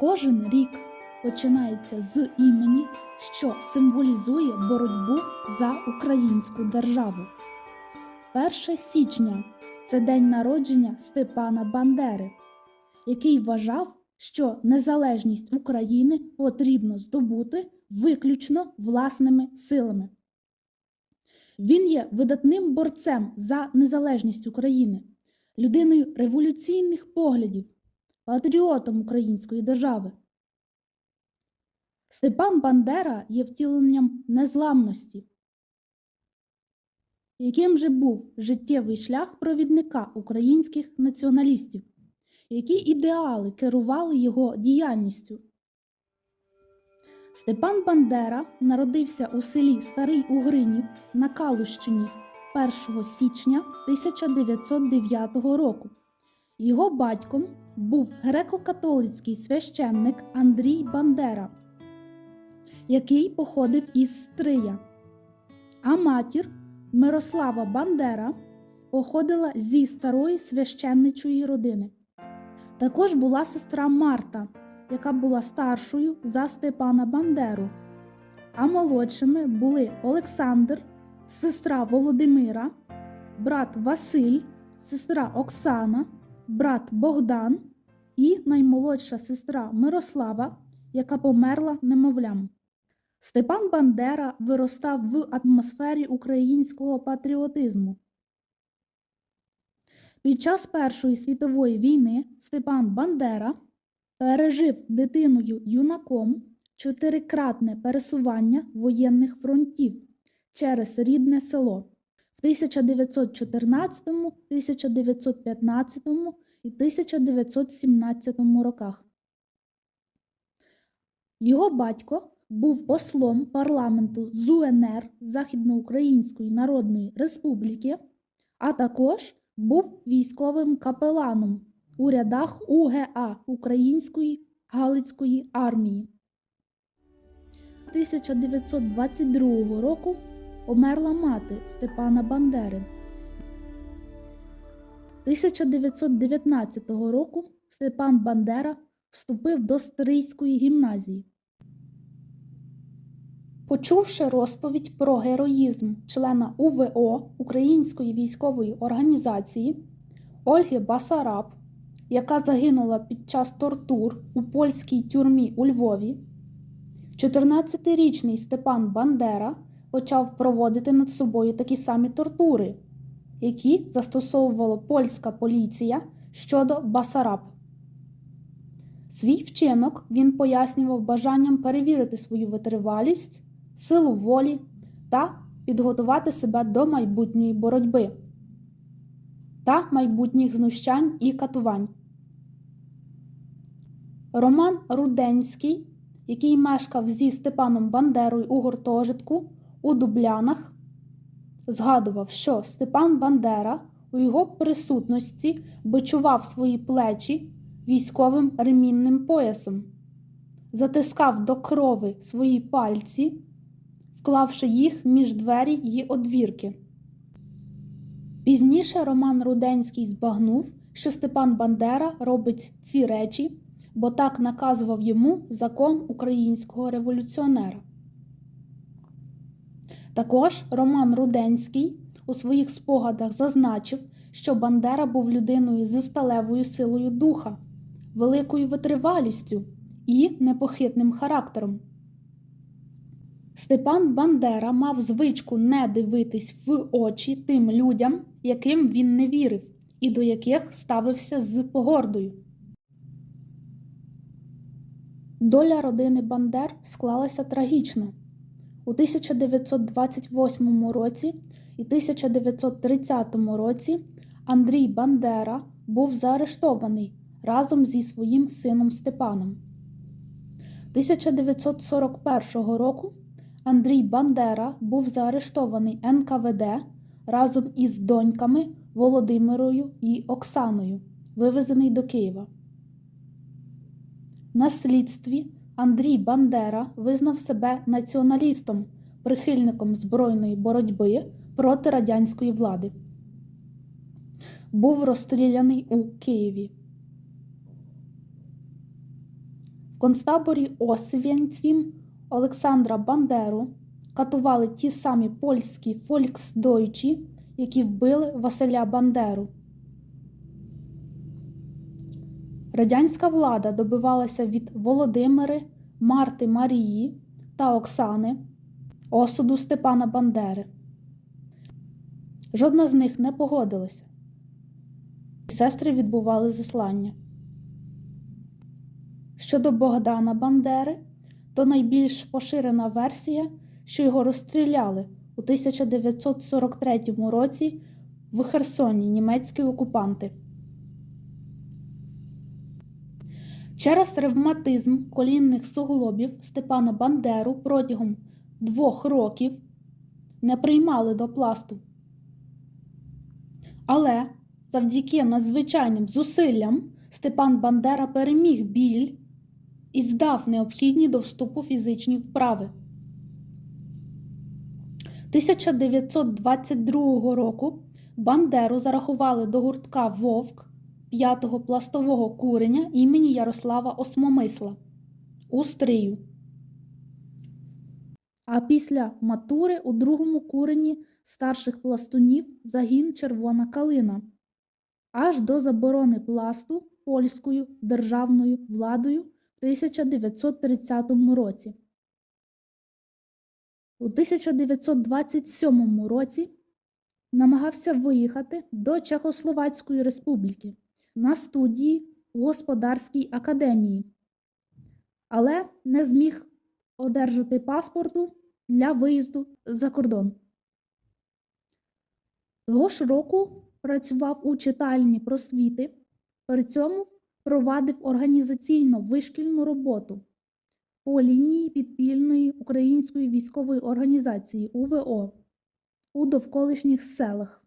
Кожен рік починається з імені, що символізує боротьбу за українську державу. 1 січня це день народження Степана Бандери, який вважав, що незалежність України потрібно здобути виключно власними силами. Він є видатним борцем за незалежність України, людиною революційних поглядів, патріотом української держави. Степан Бандера є втіленням незламності. Яким же був життєвий шлях провідника українських націоналістів? Які ідеали керували його діяльністю? Степан Бандера народився у селі Старий Угринів на Калущині 1 січня 1909 року. Його батьком був греко-католицький священник Андрій Бандера, який походив із Стрия, а матір Мирослава Бандера походила зі старої священничої родини. Також була сестра Марта, яка була старшою за Степана Бандеру, а молодшими були Олександр, сестра Володимира, брат Василь, сестра Оксана, брат Богдан і наймолодша сестра Мирослава, яка померла немовлям. Степан Бандера виростав в атмосфері українського патріотизму. Під час Першої світової війни Степан Бандера пережив дитиною юнаком чотирикратне пересування воєнних фронтів через рідне село 1914, 1915 і 1917 роках. Його батько був послом парламенту з УНР Західноукраїнської Народної Республіки, а також був військовим капеланом у рядах УГА Української Галицької армії. 1922 року померла мати Степана Бандери. 1919 року Степан Бандера вступив до Стрийської гімназії. Почувши розповідь про героїзм члена УВО Української військової організації Ольги Басараб, яка загинула під час тортур у польській тюрмі у Львові, 14-річний Степан Бандера почав проводити над собою такі самі тортури, які застосовувала польська поліція щодо Басараб. Свій вчинок він пояснював бажанням перевірити свою витривалість, силу волі та підготувати себе до майбутньої боротьби та майбутніх знущань і катувань. Роман Руденський, який мешкав зі Степаном Бандерою у гуртожитку у Дублянах, згадував, що Степан Бандера у його присутності бичував свої плечі військовим ремінним поясом, затискав до крови свої пальці, вклавши їх між двері й одвірки. Пізніше Роман Руденський збагнув, що Степан Бандера робить ці речі, бо так наказував йому закон українського революціонера. Також Роман Руденський у своїх спогадах зазначив, що Бандера був людиною з сталевою силою духа, великою витривалістю і непохитним характером. Степан Бандера мав звичку не дивитись в очі тим людям, яким він не вірив, і до яких ставився з погордою. Доля родини Бандер склалася трагічно. У 1928 році і 1930 році Андрій Бандера був заарештований разом зі своїм сином Степаном. 1941 року Андрій Бандера був заарештований НКВД разом із доньками Володимирою і Оксаною, вивезений до Києва. На слідстві Андрій Бандера визнав себе націоналістом, прихильником збройної боротьби проти радянської влади. Був розстріляний у Києві. В концтаборі Освєнцім Олександра Бандеру катували ті самі польські фольксдойчі, які вбили Василя Бандеру. Радянська влада добивалася від Володимири, Марти Марії та Оксани осуду Степана Бандери. Жодна з них не погодилася. Сестри відбували заслання. Щодо Богдана Бандери, то найбільш поширена версія, що його розстріляли у 1943 році в Херсоні німецькі окупанти. Через ревматизм колінних суглобів Степана Бандеру протягом двох років не приймали до пласту. Але завдяки надзвичайним зусиллям Степан Бандера переміг біль і здав необхідні до вступу фізичні вправи. 1922 року Бандеру зарахували до гуртка Вовк 5-го пластового куреня імені Ярослава Осмомисла у Стрию. А після матури у другому курені старших пластунів загін Червона калина аж до заборони пласту польською державною владою в 1930 році. У 1927 році намагався виїхати до Чехословацької республіки на студії у Господарській академії, але не зміг одержати паспорту для виїзду за кордон. Того ж року працював у читальні просвіти, при цьому провадив організаційно вишкільну роботу по лінії підпільної української військової організації УВО у довколишніх селах.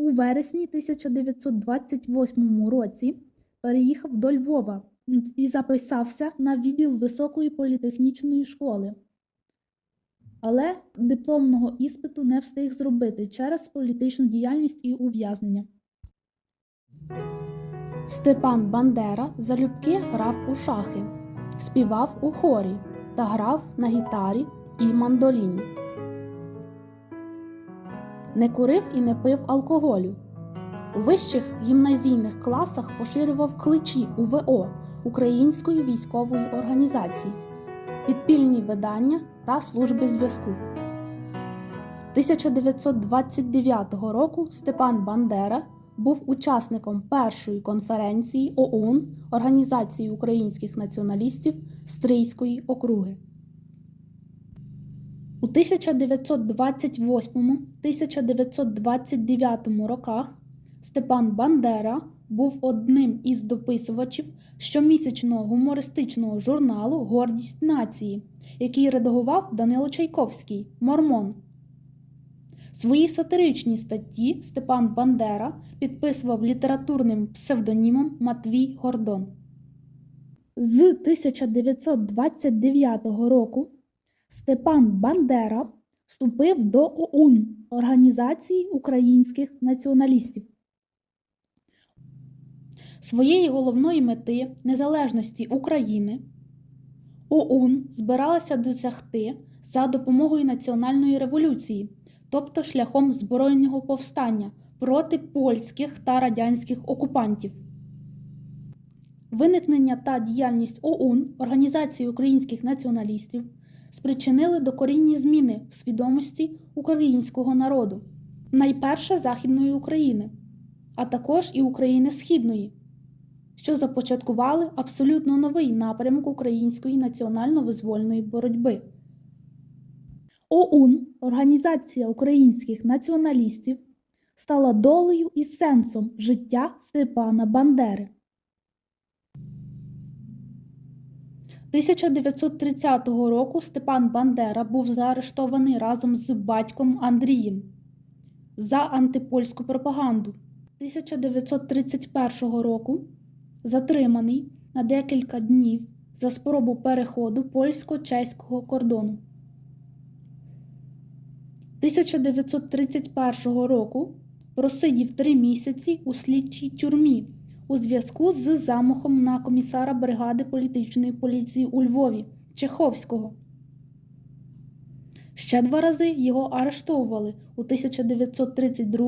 У вересні 1928 році переїхав до Львова і записався на відділ Високої політехнічної школи. Але дипломного іспиту не встиг зробити через політичну діяльність і ув'язнення. Степан Бандера залюбки грав у шахи, співав у хорі та грав на гітарі і мандоліні. Не курив і не пив алкоголю. У вищих гімназійних класах поширював кличі УВО Української військової організації, підпільні видання та служби зв'язку. 1929 року Степан Бандера був учасником першої конференції ОУН Організації українських націоналістів Стрийської округи. У 1928-1929 роках Степан Бандера був одним із дописувачів щомісячного гумористичного журналу Гордість нації, який редагував Данило Чайковський Мормон. Свої сатиричні статті Степан Бандера підписував літературним псевдонімом Матвій Гордон. З 1929 року Степан Бандера вступив до ОУН Організації українських націоналістів. Своєї головної мети незалежності України ОУН збиралася досягти за допомогою національної революції, тобто шляхом збройного повстання проти польських та радянських окупантів. Виникнення та діяльність ОУН Організації українських націоналістів спричинили докорінні зміни в свідомості українського народу, найперше Західної України, а також і України Східної, що започаткували абсолютно новий напрямок української національно-визвольної боротьби. ОУН Організація українських націоналістів стала долею і сенсом життя Степана Бандери. 1930 року Степан Бандера був заарештований разом з батьком Андрієм за антипольську пропаганду. 1931 року затриманий на декілька днів за спробу переходу польсько-чеського кордону. 1931 року просидів три місяці у слідчій тюрмі у зв'язку з замахом на комісара бригади політичної поліції у Львові Чеховського. Ще два рази його арештовували у 1932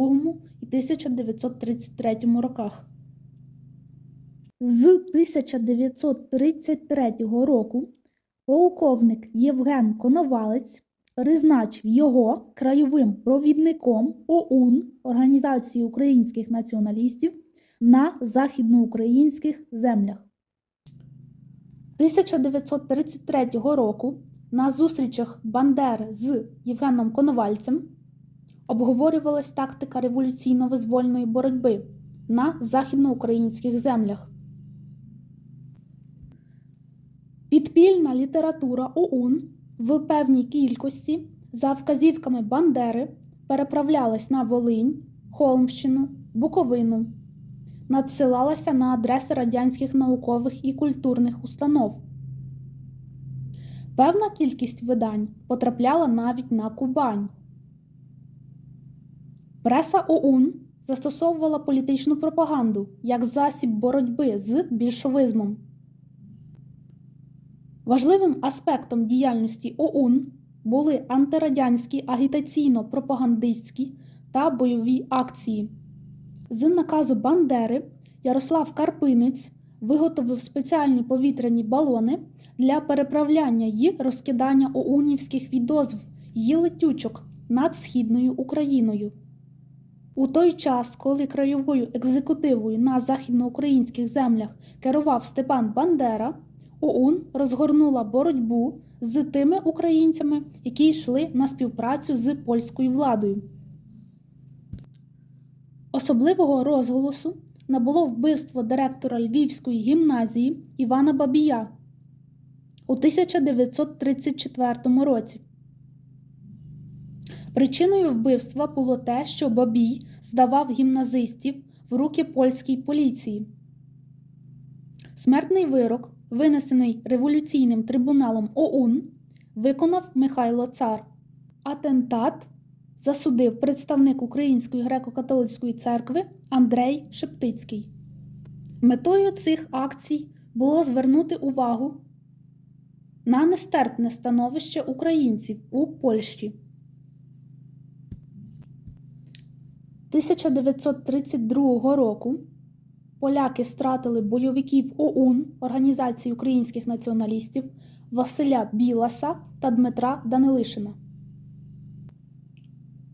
і 1933 роках. З 1933 року полковник Євген Коновалець призначив його краєвим провідником ОУН Організації українських націоналістів на західноукраїнських землях. 1933 року на зустрічах Бандери з Євгеном Коновальцем обговорювалась тактика революційно-визвольної боротьби на західноукраїнських землях. Підпільна література ОУН в певній кількості за вказівками Бандери переправлялась на Волинь, Холмщину, Буковину, надсилалася на адреси радянських наукових і культурних установ. Певна кількість видань потрапляла навіть на Кубань. Преса ОУН застосовувала політичну пропаганду як засіб боротьби з більшовизмом. Важливим аспектом діяльності ОУН були антирадянські агітаційно-пропагандистські та бойові акції. З наказу Бандери Ярослав Карпинець виготовив спеціальні повітряні балони для переправляння й розкидання оунівських відозв й летючок над Східною Україною. У той час, коли краєвою екзекутивою на західноукраїнських землях керував Степан Бандера, ОУН розгорнула боротьбу з тими українцями, які йшли на співпрацю з польською владою. Особливого розголосу набуло вбивство директора Львівської гімназії Івана Бабія у 1934 році. Причиною вбивства було те, що Бабій здавав гімназистів в руки польській поліції. Смертний вирок, винесений революційним трибуналом ОУН, виконав Михайло Цар. Атентат засудив представник Української греко-католицької церкви Андрей Шептицький. Метою цих акцій було звернути увагу на нестерпне становище українців у Польщі. 1932 року поляки стратили бойовиків ОУН Організації українських націоналістів Василя Біласа та Дмитра Данилишина.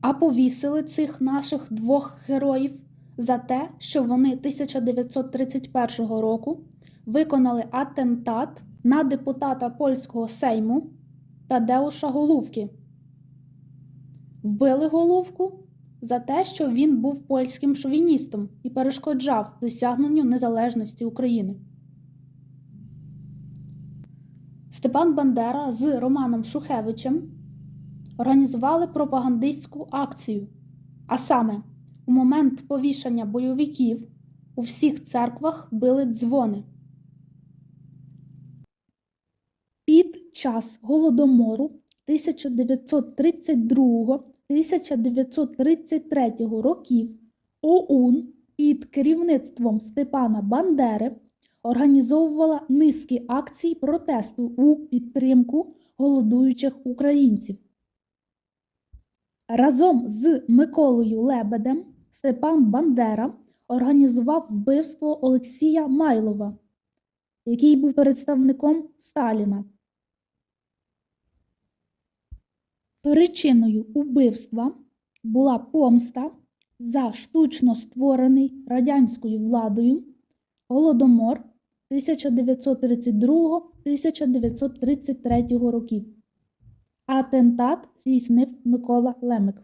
А повісили цих наших двох героїв за те, що вони 1931 року виконали атентат на депутата польського сейму Тадеуша Голувки. Вбили Голувку за те, що він був польським шовіністом і перешкоджав досягненню незалежності України. Степан Бандера з Романом Шухевичем організували пропагандистську акцію, а саме, у момент повішання бойовиків у всіх церквах били дзвони. Під час голодомору 1932-1933 років ОУН під керівництвом Степана Бандери організовувала низки акцій протесту у підтримку голодуючих українців. Разом з Миколою Лебедем Степан Бандера організував вбивство Олексія Майлова, який був представником Сталіна. Причиною убивства була помста за штучно створений радянською владою Голодомор 1932-1933 років. Атентат здійснив Микола Лемик.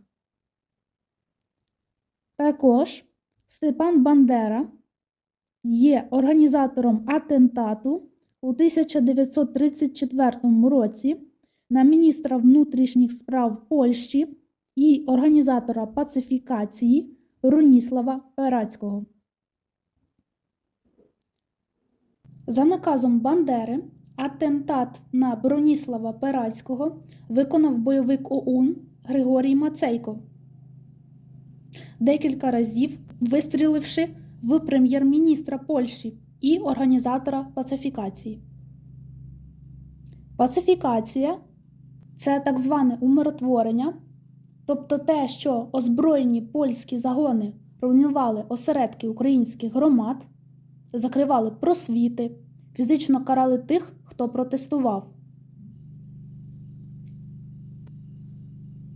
Також Степан Бандера є організатором атентату у 1934 році на міністра внутрішніх справ Польщі і організатора пацифікації Руніслава Перацького. За наказом Бандери атентат на Броніслава Перацького виконав бойовик ОУН Григорій Мацейко. Декілька разів вистріливши в прем'єр-міністра Польщі і організатора пацифікації. Пацифікація це так зване умиротворення, тобто те, що озброєні польські загони руйнували осередки українських громад, закривали просвіти, фізично карали тих, хто протестував.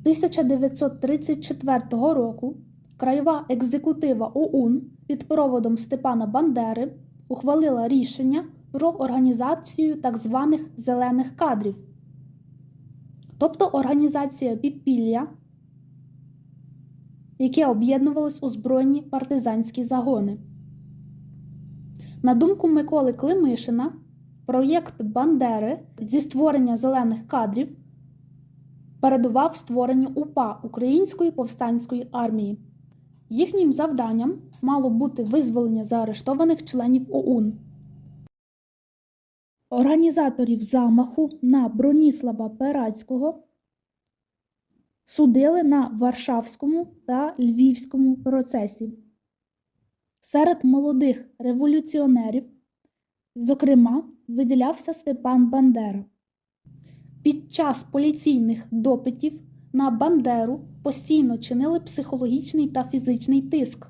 1934 року краєва екзекутива ОУН під проводом Степана Бандери ухвалила рішення про організацію так званих зелених кадрів, тобто організація підпілля, яке об'єднувалось у збройні партизанські загони. На думку Миколи Климишина, проєкт Бандери зі створення зелених кадрів передував створенню УПА Української повстанської армії. Їхнім завданням мало бути визволення заарештованих членів ОУН. Організаторів замаху на Броніслава Перацького судили на Варшавському та Львівському процесі. Серед молодих революціонерів, зокрема, виділявся Степан Бандера. Під час поліційних допитів на Бандеру постійно чинили психологічний та фізичний тиск,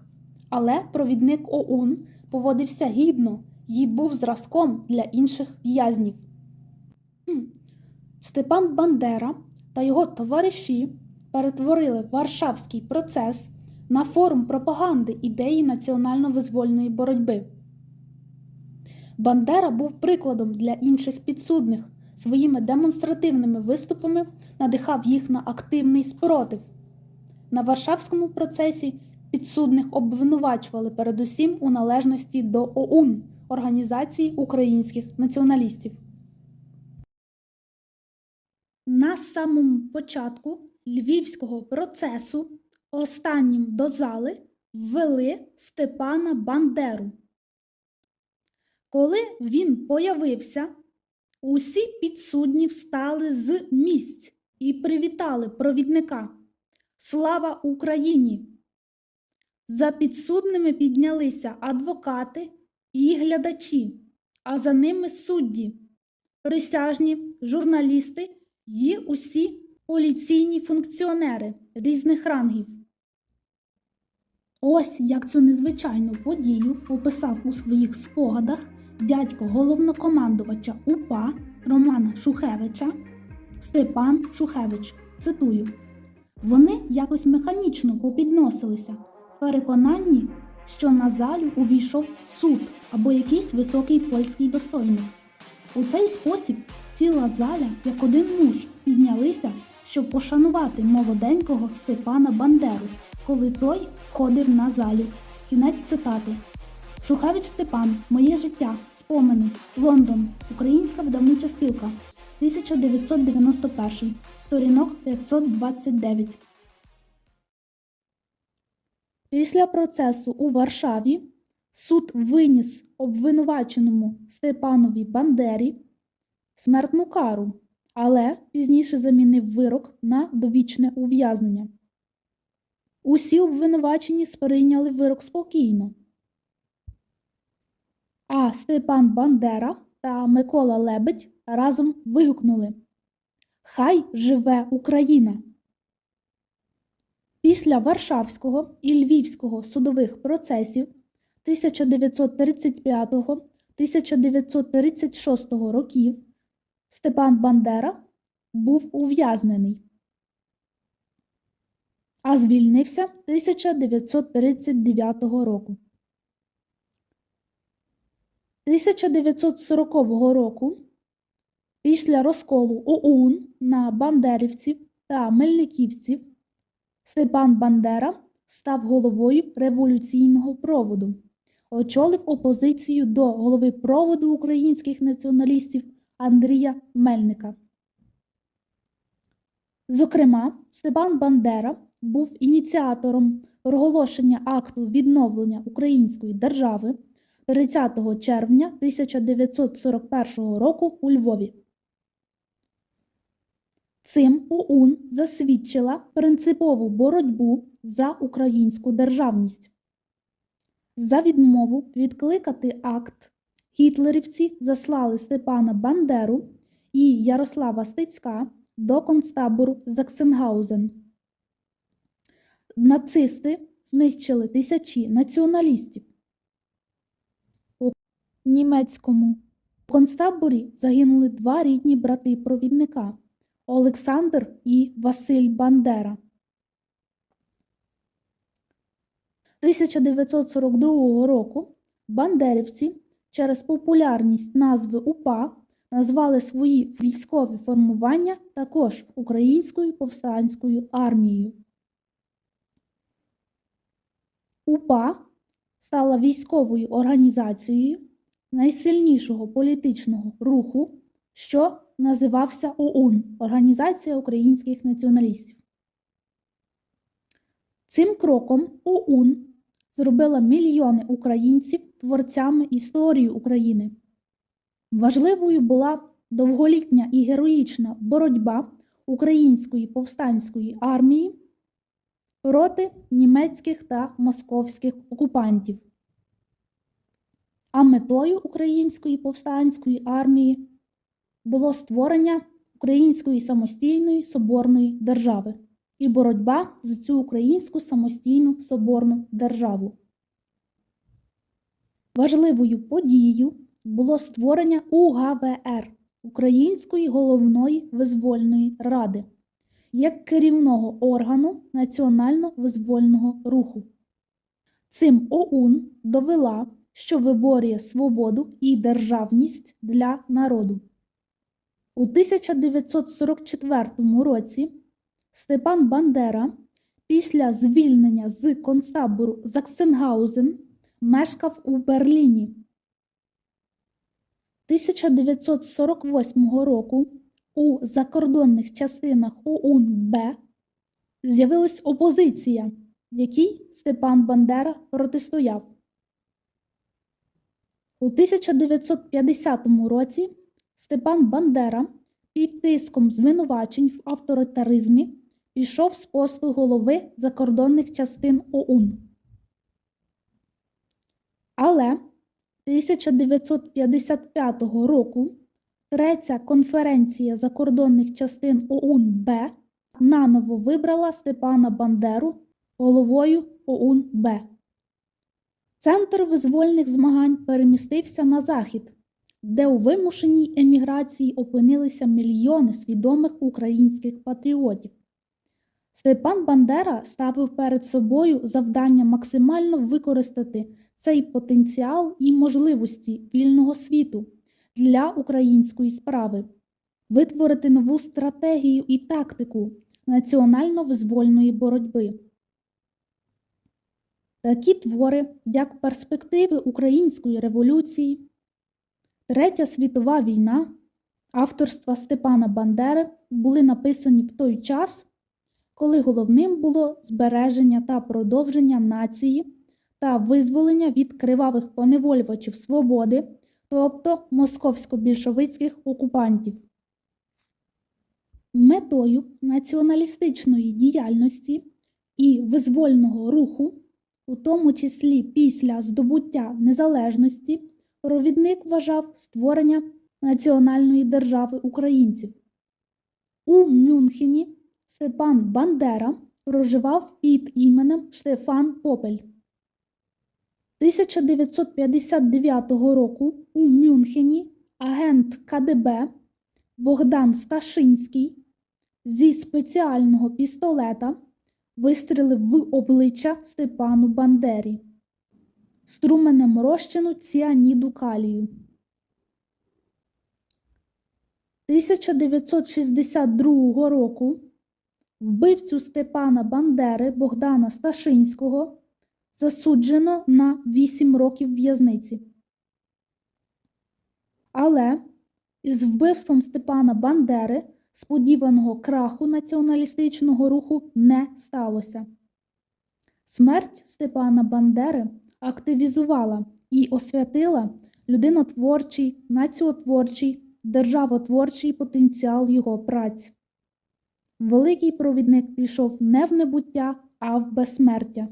але провідник ОУН поводився гідно і був зразком для інших в'язнів. Степан Бандера та його товариші перетворили Варшавський процес на форум пропаганди ідеї національно-визвольної боротьби. Бандера був прикладом для інших підсудних своїми демонстративними виступами надихав їх на активний спротив. На Варшавському процесі підсудних обвинувачували передусім у належності до ОУН Організації українських націоналістів. На самому початку львівського процесу останнім до зали ввели Степана Бандеру. Коли він появився, Усі підсудні встали з місць і привітали провідника. Слава Україні! За підсудними піднялися адвокати і глядачі, а за ними судді, присяжні, журналісти і усі поліційні функціонери різних рангів. Ось як цю незвичайну подію описав у своїх спогадах дядько головнокомандувача УПА Романа Шухевича Степан Шухевич. Цитую: вони якось механічно попідносилися в переконанні, що на залю увійшов суд або якийсь високий польський достойник. У цей спосіб ціла заля, як один муж, піднялися, щоб пошанувати молоденького Степана Бандеру, коли той ходив на залю. Кінець цитати. Шухевич Степан, Моє життя, спомини, Лондон, Українська видавнича спілка, 1991, сторінок 529. Після процесу у Варшаві суд виніс обвинуваченому Степанові Бандері смертну кару, але пізніше замінив вирок на довічне ув'язнення. Усі обвинувачені сприйняли вирок спокійно. А Степан Бандера та Микола Лебедь разом вигукнули Хай живе Україна! Після Варшавського і Львівського судових процесів 1935-1936 років Степан Бандера був ув'язнений, а звільнився 1939 року. 1940 року, після розколу ОУН на бандерівців та мельниківців, Степан Бандера став головою революційного проводу, очолив опозицію до голови проводу українських націоналістів Андрія Мельника. Зокрема, Степан Бандера був ініціатором проголошення акту відновлення української держави 30 червня 1941 року у Львові. Цим ОУН засвідчила принципову боротьбу за українську державність. За відмову відкликати акт гітлерівці заслали Степана Бандеру і Ярослава Стецька до концтабору Заксенгаузен. Нацисти знищили тисячі націоналістів. Німецькому концтаборі загинули два рідні брати провідника Олександр і Василь Бандера. 1942 року бандерівці через популярність назви УПА назвали свої військові формування також Українською повстанською армією. УПА стала військовою організацією найсильнішого політичного руху, що називався ОУН Організація українських націоналістів. Цим кроком ОУН зробила мільйони українців творцями історії України. Важливою була довголітня і героїчна боротьба української повстанської армії проти німецьких та московських окупантів. А метою української повстанської армії було створення української самостійної соборної держави і боротьба за цю українську самостійну соборну державу. Важливою подією було створення УГВР Української головної визвольної ради як керівного органу національно-визвольного руху. Цим ОУН довела, що виборює свободу і державність для народу. У 1944 році Степан Бандера після звільнення з концтабору Заксенгаузен мешкав у Берліні. 1948 року у закордонних частинах ОУН-Б з'явилась опозиція, якій Степан Бандера протистояв. У 1950 році Степан Бандера під тиском звинувачень в авторитаризмі пішов з посту голови закордонних частин ОУН. Але 1955 року Третя конференція закордонних частин ОУН-Б наново вибрала Степана Бандеру головою ОУН-Б. Центр визвольних змагань перемістився на захід, де у вимушеній еміграції опинилися мільйони свідомих українських патріотів. Степан Бандера ставив перед собою завдання максимально використати цей потенціал і можливості вільного світу для української справи, витворити нову стратегію і тактику національно-визвольної боротьби. Такі твори, як перспективи Української революції, Третя світова війна авторства Степана Бандери були написані в той час, коли головним було збереження та продовження нації та визволення від кривавих поневолювачів свободи тобто московсько-більшовицьких окупантів. Метою націоналістичної діяльності і визвольного руху, у тому числі після здобуття незалежності, провідник вважав створення національної держави українців. У Мюнхені Степан Бандера проживав під іменем Штефан Попель. 1959 року у Мюнхені агент КДБ Богдан Сташинський зі спеціального пістолета вистрілив в обличчя Степану Бандері струменем розчину ціаніду калію. 1962 року вбивцю Степана Бандери Богдана Сташинського засуджено на 8 років в'язниці. Але із вбивством Степана Бандери сподіваного краху націоналістичного руху не сталося. Смерть Степана Бандери активізувала і освятила людинотворчий, націотворчий, державотворчий потенціал його праць. Великий провідник пішов не в небуття, а в безсмертя.